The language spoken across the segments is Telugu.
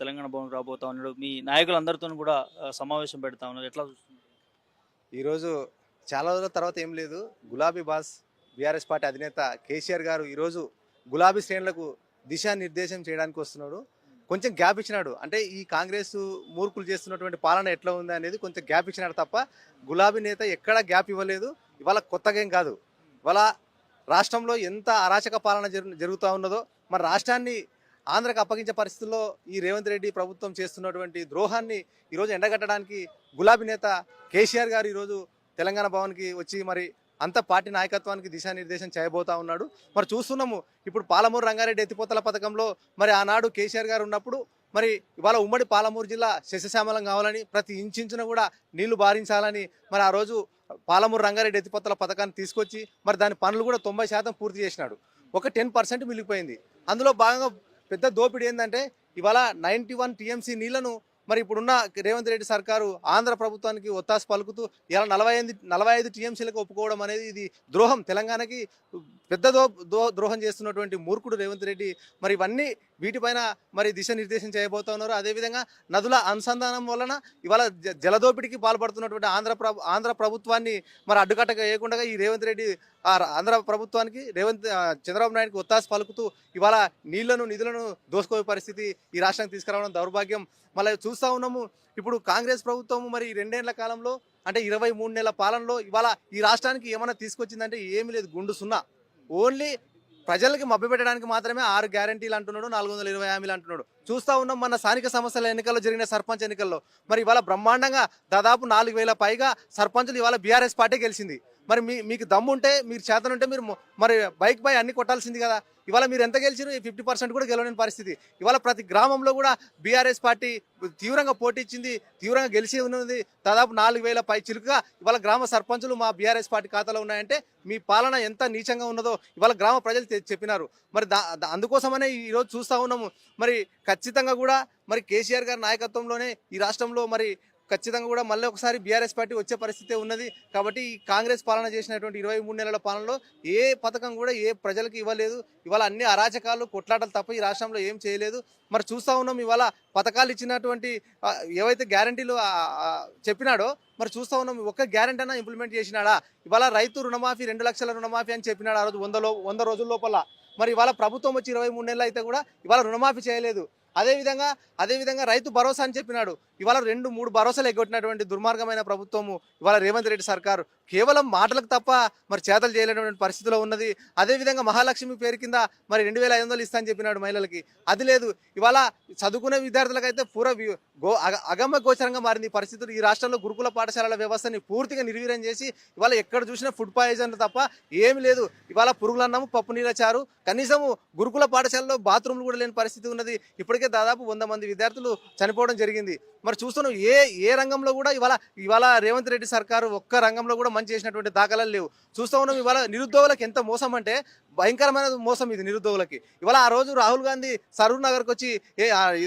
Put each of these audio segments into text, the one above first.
తెలంగాణ భవన్ రాబోతా ఉన్నాడు. మీ నాయకులందరితో కూడా సమావేశం పెడతా ఉన్నారు. ఎట్లా ఈరోజు చాలా రోజుల తర్వాత ఏం లేదు. గులాబీ బాస్ బీఆర్ఎస్ పార్టీ అధినేత కేసీఆర్ గారు ఈరోజు గులాబీ శ్రేణులకు దిశానిర్దేశం చేయడానికి వస్తున్నాడు. కొంచెం గ్యాప్ ఇచ్చినాడు. అంటే ఈ కాంగ్రెస్ మూర్ఖులు చేస్తున్నటువంటి పాలన ఎట్లా ఉంది అనేది కొంచెం గ్యాప్ ఇచ్చినాడు తప్ప గులాబీ నేత ఎక్కడా గ్యాప్ ఇవ్వలేదు. ఇవాళ కొత్తగా ఏం కాదు. ఇవాళ రాష్ట్రంలో ఎంత అరాచక పాలన జరుగుతూ ఉన్నదో మన రాష్ట్రాన్ని ఆంధ్రకు అప్పగించే పరిస్థితుల్లో ఈ రేవంత్ రెడ్డి ప్రభుత్వం చేస్తున్నటువంటి ద్రోహాన్ని ఈరోజు ఎండగట్టడానికి గులాబీ నేత కేసీఆర్ గారు ఈరోజు తెలంగాణ భవన్కి వచ్చి మరి అంత పార్టీ నాయకత్వానికి దిశానిర్దేశం చేయబోతా ఉన్నాడు. మరి చూస్తున్నాము ఇప్పుడు పాలమూరు రంగారెడ్డి ఎత్తిపోతల పథకంలో మరి ఆనాడు కేసీఆర్ గారు ఉన్నప్పుడు మరి ఇవాళ ఉమ్మడి పాలమూరు జిల్లా శశశ్యామలం కావాలని ప్రతి ఇంచున కూడా నీళ్ళు బారించాలని మరి ఆ రోజు పాలమూరు రంగారెడ్డి ఎత్తిపోతల పథకాన్ని తీసుకొచ్చి మరి దాని పనులు కూడా తొంభై శాతం పూర్తి చేసినాడు. ఒక టెన్ పర్సెంట్ మిగిలిపోయింది. అందులో భాగంగా పెద్ద దోపిడీ ఏంటంటే ఇవాళ నైంటీ వన్ టీఎంసీ నీళ్ళను మరి ఇప్పుడున్న రేవంత్ రెడ్డి సర్కారు ఆంధ్ర ప్రభుత్వానికి ఒత్తాసు పలుకుతూ ఇలా నలభై ఐదు నలభై ఐదు టీఎంసీలకు ఒప్పుకోవడం అనేది ఇది ద్రోహం. తెలంగాణకి పెద్ద దో ద్రోహం చేస్తున్నటువంటి మూర్ఖుడు రేవంత్ రెడ్డి. మరి ఇవన్నీ వీటిపైన మరి దిశానిర్దేశం చేయబోతా ఉన్నారు. అదేవిధంగా నదుల అనుసంధానం వలన ఇవాళ జలదోపిడికి పాల్పడుతున్నటువంటి ఆంధ్ర ఆంధ్ర ప్రభుత్వాన్ని మరి అడ్డుకట్ట వేయకుండా ఈ రేవంత్ రెడ్డి ఆంధ్ర ప్రభుత్వానికి రేవంత్ చంద్రబాబు నాయుడుకి ఒత్తాసు పలుకుతూ ఇవాళ నీళ్ళను నిధులను దోసుకోవే పరిస్థితి ఈ రాష్ట్రానికి తీసుకురావడం దౌర్భాగ్యం. మళ్ళీ చూస్తూ ఉన్నాము. ఇప్పుడు కాంగ్రెస్ ప్రభుత్వం మరి రెండేళ్ళ కాలంలో అంటే ఇరవై మూడు నెలల పాలనలో ఇవాళ ఈ రాష్ట్రానికి ఏమైనా తీసుకొచ్చిందంటే ఏమీ లేదు గుండు సున్నా. ఓన్లీ ప్రజలకి మభ్యపెట్టడానికి మాత్రమే ఆరు గ్యారంటీలు అంటున్నాడు నాలుగు వందల ఇరవై హామీలు అంటున్నాడు. చూస్తూ ఉన్నాం మన స్థానిక సంస్థల ఎన్నికల్లో జరిగిన సర్పంచ్ ఎన్నికల్లో. మరి ఇవాళ బ్రహ్మాండంగా దాదాపు నాలుగు వేల పైగా సర్పంచులు ఇవాళ బీఆర్ఎస్ పార్టీ గెలిచింది. మరి మీ మీకు దమ్ము ఉంటే మీరు చేతనుంటే మీరు మరి బైక్ బై అన్ని కొట్టాల్సింది కదా. ఇవాళ మీరు ఎంత గెలిచిరు ఫిఫ్టీ పర్సెంట్ కూడా గెలవలేని పరిస్థితి. ఇవాళ ప్రతి గ్రామంలో కూడా బీఆర్ఎస్ పార్టీ తీవ్రంగా పోటీ ఇచ్చింది తీవ్రంగా గెలిచి ఉన్నది. దాదాపు నాలుగు వేల పై చిలుకగా ఇవాళ గ్రామ సర్పంచులు మా బీఆర్ఎస్ పార్టీ ఖాతాలో ఉన్నాయంటే మీ పాలన ఎంత నీచంగా ఉన్నదో ఇవాళ గ్రామ ప్రజలు చెప్పినారు. మరి దా దా- అందుకోసమనే ఈరోజు చూస్తూ ఉన్నాము. మరి ఖచ్చితంగా కూడా మరి కేసీఆర్ గారి నాయకత్వంలోనే ఈ రాష్ట్రంలో మరి ఖచ్చితంగా కూడా మళ్ళీ ఒకసారి బీఆర్ఎస్ పార్టీ వచ్చే పరిస్థితి ఉన్నది. కాబట్టి ఈ కాంగ్రెస్ పాలన చేసినటువంటి ఇరవై మూడు నెలల పాలనలో ఏ పథకం కూడా ఏ ప్రజలకు ఇవ్వలేదు. ఇవాళ అన్ని అరాచకాలు కొట్లాటలు తప్ప ఈ రాష్ట్రంలో ఏం చేయలేదు. మరి చూస్తూ ఉన్నాం ఇవాళ పథకాలు ఇచ్చినటువంటి ఏవైతే గ్యారంటీలు చెప్పినాడో మరి చూస్తూ ఉన్నాం ఒక్క గ్యారంటీ అయినా ఇంప్లిమెంట్ చేసినాడా? ఇవాళ రైతు రుణమాఫీ రెండు లక్షల రుణమాఫీ అని చెప్పినాడు ఆ రోజు వందలో వంద రోజుల లోపల. మరి ఇవాళ ప్రభుత్వం వచ్చి ఇరవై మూడు నెలలు అయితే కూడా ఇవాళ రుణమాఫీ చేయలేదు. అదేవిధంగా అదేవిధంగా రైతు భరోసా అని చెప్పినాడు. ఇవాళ రెండు మూడు భరోసాలు ఎగ్గొట్టినటువంటి దుర్మార్గమైన ప్రభుత్వము ఇవాళ రేవంత్ రెడ్డి సర్కారు. కేవలం మాటలకు తప్ప మరి చేతలు చేయలేనటువంటి పరిస్థితిలో ఉన్నది. అదేవిధంగా మహాలక్ష్మి పేరు కింద మరి రెండు వేల ఐదు వందలు ఇస్తా అని చెప్పినాడు మహిళలకి. అది లేదు. ఇవాళ చదువుకునే విద్యార్థులకైతే పూర గో అగమ్య గోచరంగా మారింది పరిస్థితులు. ఈ రాష్ట్రంలో గురుకుల పాఠశాలల వ్యవస్థని పూర్తిగా నిర్వీర్యం చేసి ఇవాళ ఎక్కడ చూసినా ఫుడ్ పాయిజన్ తప్ప ఏమి లేదు. ఇవాళ పురుగులన్నము పప్పు నీళ్ళ చారు. కనీసము గురుకుల పాఠశాలలో బాత్రూమ్లు కూడా లేని పరిస్థితి ఉన్నది. ఇప్పటికీ దాదాపు వంద మంది విద్యార్థులు చనిపోవడం జరిగింది. మరి చూస్తున్నాం ఏ ఏ రంగంలో కూడా ఇవాళ ఇవాళ రేవంత్ రెడ్డి సర్కారు ఒక్క రంగంలో కూడా మంచి చేసినటువంటి దాఖలాలు లేవు. చూస్తూ ఉన్నాం ఇవాళ నిరుద్యోగులకు ఎంత మోసం అంటే భయంకరమైన మోసం ఇది నిరుద్యోగులకి. ఇవాళ ఆ రోజు రాహుల్ గాంధీ సరూర్ నగర్కి వచ్చి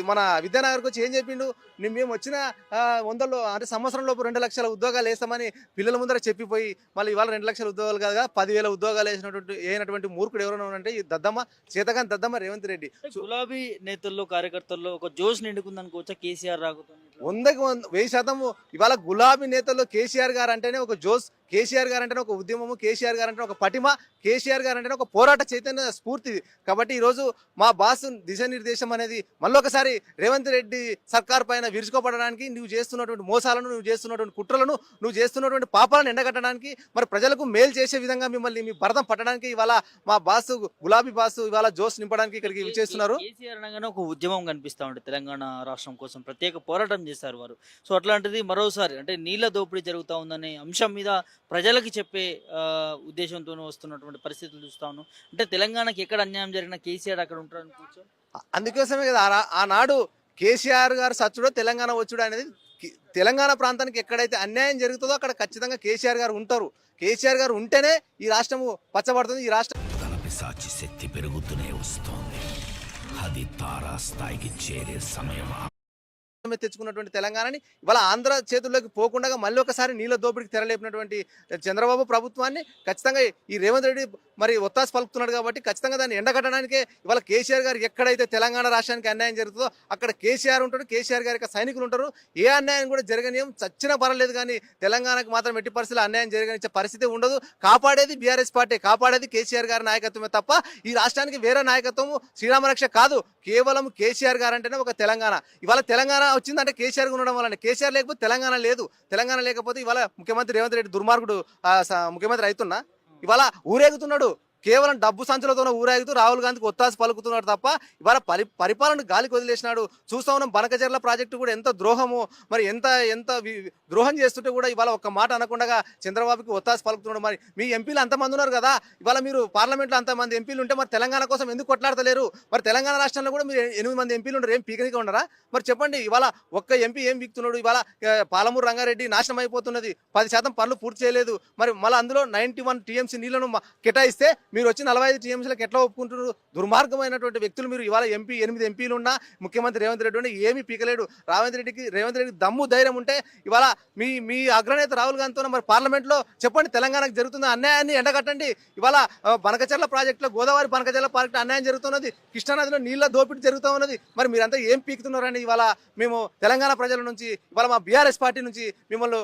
మన విద్యానగర్కి వచ్చి ఏం చెప్పిండు? మేము వచ్చిన ఆ, వందల్లో అంటే సంవత్సరం లోపు రెండు లక్షల ఉద్యోగాలు వేస్తామని పిల్లల ముందర చెప్పిపోయి మళ్ళీ ఇవాళ రెండు లక్షల ఉద్యోగాలు కాదుగా పదివేల ఉద్యోగాలు వేసినటువంటి వేయనటువంటి మూర్ఖుడు ఎవరైనా అంటే ఈ దద్దమ్మ చేతగాని దద్దమ్మ రేవంత్ రెడ్డి. గులాబీ నేతల్లో కార్యకర్తల్లో ఒక జోష్ నిండుకుంది అనుకోవచ్చా కేసీఆర్ రాకపోతే వందకి వంద వెయ్యి శాతం ఇవాళ గులాబీ నేతల్లో కేసీఆర్ గారు అంటేనే ఒక జోస్. కేసీఆర్ గారు అంటేనే ఒక ఉద్యమము కేసీఆర్ గారు అంటే ఒక పటిమ కేసీఆర్ గారు అంటేనే ఒక పోరాట చైతన్య స్ఫూర్తి కాబట్టి ఈరోజు మా బాస్ దిశానిర్దేశం అనేది మళ్ళొకసారి రేవంత్ రెడ్డి సర్కార్ పైన విరుచుకోపడడానికి నువ్వు చేస్తున్నటువంటి మోసాలను నువ్వు చేస్తున్నటువంటి కుట్రలను నువ్వు చేస్తున్నటువంటి పాపాలను ఎండగట్టడానికి మరి ప్రజలకు మేలు చేసే విధంగా మిమ్మల్ని మీ భరతం పట్టడానికి ఇవాళ మా బాస్ గులాబీ బాస్ ఇవాళ జోస్ నింపడానికి ఇక్కడికి అనగానే ఒక ఉద్యమం కనిపిస్తా ఉంటుంది తెలంగాణ రాష్ట్రం కోసం. ప్రత్యేక పోరాటం చేశారు వారు. సో అట్లాంటిది మరోసారి అంటే నీళ్ళ దోపిడీ జరుగుతూ ఉందనే అంశం మీద ప్రజలకి చెప్పే ఆ, ఉద్దేశంతో వస్తున్నటువంటి పరిస్థితులు చూస్తా ఉన్నాం. అంటే తెలంగాణకి ఎక్కడ అన్యాయం జరిగినా కేసీఆర్ అక్కడ ఉంటారు అనుకోవచ్చు అందుకోసమే కదా ఆ- ఆనాడు కేసీఆర్ గారు సచ్చుడో తెలంగాణ వచ్చుడో అనేది తెలంగాణ ప్రాంతానికి ఎక్కడైతే అన్యాయం జరుగుతుందో అక్కడ ఖచ్చితంగా కేసీఆర్ గారు ఉంటారు. కేసీఆర్ గారు ఉంటేనే ఈ రాష్ట్రము పచ్చబడుతుంది ఈ రాష్ట్రం శక్తి పెరుగుతూనే వస్తోంది. అది తారా స్థాయికి చేరే సమయం మీద తెచ్చుకున్నటువంటి తెలంగాణని ఇవాళ ఆంధ్ర చేతుల్లోకి పోకుండా మళ్ళీ ఒకసారి నీళ్ళ దోపిడికి తెరలేపినటువంటి చంద్రబాబు ప్రభుత్వాన్ని ఖచ్చితంగా ఈ రేవంత్ రెడ్డి మరి ఒత్తాసు పలుకుతున్నాడు కాబట్టి ఖచ్చితంగా దాన్ని ఎండగట్టడానికే ఇవాళ కేసీఆర్ గారు ఎక్కడైతే తెలంగాణ రాష్ట్రానికి అన్యాయం జరుగుతుందో అక్కడ కేసీఆర్ ఉంటాడు కేసీఆర్ గారి యొక్క సైనికులు ఉంటారు. ఏ అన్యాయం కూడా జరగనీయం. చచ్చినా పర్వాలేదు కానీ తెలంగాణకు మాత్రం ఎట్టి పరిస్థితుల్లో అన్యాయం జరగనిచ్చే పరిస్థితి ఉండదు. కాపాడేది బీఆర్ఎస్ పార్టీ కాపాడేది కేసీఆర్ గారి నాయకత్వమే తప్ప ఈ రాష్ట్రానికి వేరే నాయకత్వం శ్రీరామరక్ష కాదు. కేవలం కేసీఆర్ గారు అంటేనే ఒక తెలంగాణ. ఇవాళ తెలంగాణ వచ్చిందంటే కేసీఆర్ ఉండడం వల్ల కేసీఆర్ లేకపోతే తెలంగాణ లేదు. తెలంగాణ లేకపోతే ఇవాళ ముఖ్యమంత్రి రేవంత్ రెడ్డి దుర్మార్గుడు ముఖ్యమంత్రి అవుతున్నా. ఇవాళ ఊరేగుతున్నాడు. కేవలం డబ్బు సంచులతోనే ఊరేగుతూ రాహుల్ గాంధీకి ఒత్తాసి పలుకుతున్నాడు తప్ప ఇవాళ పరి పరిపాలన గాలికి వదిలేసినాడు చూస్తా ఉన్నాం బనకచెర్ల ప్రాజెక్టు కూడా ఎంత ద్రోహము. మరి ఎంత ఎంత ద్రోహం చేస్తుంటే కూడా ఇవాళ ఒక్క మాట అనకుండా చంద్రబాబుకి ఒత్తాసి పలుకుతున్నాడు. మరి మీ ఎంపీలు అంతమంది ఉన్నారు కదా ఇవాళ మీరు పార్లమెంట్లో అంతమంది ఎంపీలు ఉంటే మరి తెలంగాణ కోసం ఎందుకు కొట్లాడతలేరు? మరి తెలంగాణ రాష్ట్రంలో కూడా మీరు ఎనిమిది మంది ఎంపీలు ఉండరు ఏం పీకనిగా ఉండరా? మరి చెప్పండి ఇవాళ ఒక్క ఎంపీ ఏం వీక్తున్నాడు? ఇవాళ పాలమూరు రంగారెడ్డి నాశనం అయిపోతున్నది. పది శాతం పనులు పూర్తి చేయలేదు. మరి మళ్ళీ అందులో నైన్టీ వన్ టీఎంసీ నీళ్ళను కేటాయిస్తే మీరు వచ్చి నలభై ఐదు టీఎంసీలకు ఎట్లా ఒప్పుకుంటున్నారు? దుర్మార్గమైనటువంటి వ్యక్తులు మీరు. ఇవాళ ఎంపీ ఎనిమిది ఎంపీలు ఉన్నా ముఖ్యమంత్రి రేవంత్ రెడ్డి ఉన్నా ఏమీ పీకలేడు. రావంత్ రెడ్డికి రేవంత్ రెడ్డికి దమ్ము ధైర్యం ఉంటే ఇవాళ మీ మీ అగ్రనేత రాహుల్ గాంధీతో మరి పార్లమెంట్లో చెప్పండి తెలంగాణకు జరుగుతున్న అన్యాయాన్ని ఎండగట్టండి. ఇవాళ బనకచర్ల ప్రాజెక్టులో గోదావరి బనకచర్ల ప్రాజెక్టు అన్యాయం జరుగుతున్నది. కృష్ణానదిలో నీళ్ళ దోపిడీ జరుగుతూ ఉన్నది. మరి మీరంతా ఏం పీకుతున్నారని ఇవాళ మేము తెలంగాణ ప్రజల నుంచి ఇవాళ మా బీఆర్ఎస్ పార్టీ నుంచి మిమ్మల్ని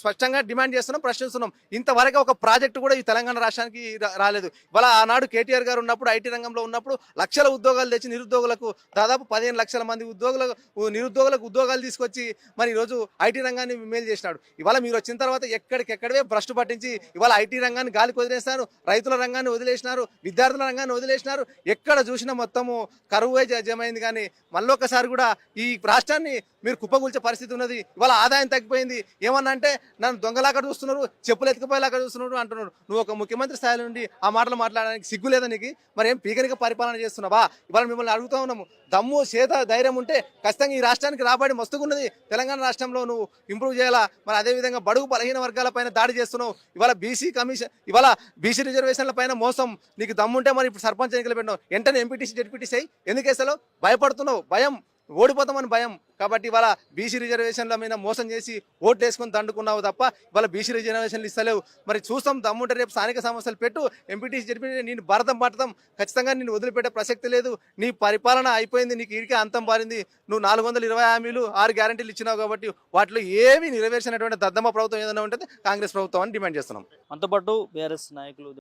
స్పష్టంగా డిమాండ్ చేస్తున్నాం ప్రశ్నిస్తున్నాం. ఇంతవరకు ఒక ప్రాజెక్టు కూడా ఈ తెలంగాణ రాష్ట్రానికి రాలేదు. వాళ్ళ ఆనాడు కేటీఆర్ గారు ఉన్నప్పుడు ఐటీ రంగంలో ఉన్నప్పుడు లక్షల ఉద్యోగాలు తెచ్చి నిరుద్యోగులకు దాదాపు పదిహేను లక్షల మంది ఉద్యోగులకు నిరుద్యోగులకు ఉద్యోగాలు తీసుకొచ్చి మరి ఈరోజు ఐటీ రంగాన్ని మేలు చేసినాడు. ఇవాళ మీరు వచ్చిన తర్వాత ఎక్కడికెక్కడవే భ్రష్టు పట్టించి ఇవాళ ఐటీ రంగాన్ని గాలికి వదిలేసినారు రైతుల రంగాన్ని వదిలేసినారు విద్యార్థుల రంగాన్ని వదిలేసినారు. ఎక్కడ చూసినా మొత్తము కరువే జ- జమైంది కానీ మళ్ళొకసారి కూడా ఈ రాష్ట్రాన్ని మీరు కుప్పగూల్చే పరిస్థితి ఉన్నది. ఇవాళ ఆదాయం తగ్గిపోయింది. ఏమన్నా అంటే నన్ను దొంగలాగా చూస్తున్నారు చెప్పులు ఎత్తుకుపోయేలాగా చూస్తున్నారు అంటున్నారు. నువ్వు ఒక ముఖ్యమంత్రి స్థాయి నుండి ఆ మాటలు మాట్లాడడానికి సిగ్గు లేదా నీకు? మరి ఏం పీకరిక పరిపాలన చేస్తున్నావా? ఇవాళ మిమ్మల్ని అడుగుతా ఉన్నాము. దమ్ము చేత ధైర్యం ఉంటే ఖచ్చితంగా ఈ రాష్ట్రానికి రాబడి మస్తుకున్నది తెలంగాణ రాష్ట్రంలో నువ్వు ఇంప్రూవ్ చేయాలా? మరి అదేవిధంగా బడుగు బలహీన వర్గాల పైన దాడి చేస్తున్నావు. ఇవాళ బీసీ కమిషన్ ఇవాళ బీసీ రిజర్వేషన్ల పైన మోసం. నీకు దమ్ముంటే మరి ఇప్పుడు సర్పంచ్ ఎన్నికలు పెట్టినావు. వెంటనే ఎంపీటీసీ జెడ్పీటీసీ అయ్యి ఎందుకు వేసాలో భయపడుతున్నావు? భయం? ఓడిపోతామని భయం. కాబట్టి ఇవాళ బీసీ రిజర్వేషన్ల మీద మోసం చేసి ఓట్లు వేసుకొని దండుకున్నావు తప్ప ఇవాళ బీసీ రిజర్వేషన్లు ఇస్తలేవు. మరి చూస్తాం దమ్ముంటే రేపు స్థానిక సమస్యలు పెట్టు. ఎంపీటీసీ జరిపి నేను భరతం పడతాం. ఖచ్చితంగా నేను వదిలిపెట్టే ప్రసక్తి లేదు. నీ పరిపాలన అయిపోయింది నీకు ఇరికే అంతం పారింది. నువ్వు నాలుగు వందల ఇరవై హామీలు ఆరు గ్యారంటీలు ఇచ్చినావు కాబట్టి వాటిలో ఏమీ నెరవేర్చినటువంటి దద్దమ్మ ప్రభుత్వం ఏదైనా ఉంటుంది కాంగ్రెస్ ప్రభుత్వం అని డిమాండ్ చేస్తున్నాం. మనతో పాటు బీఆర్ఎస్ నాయకులు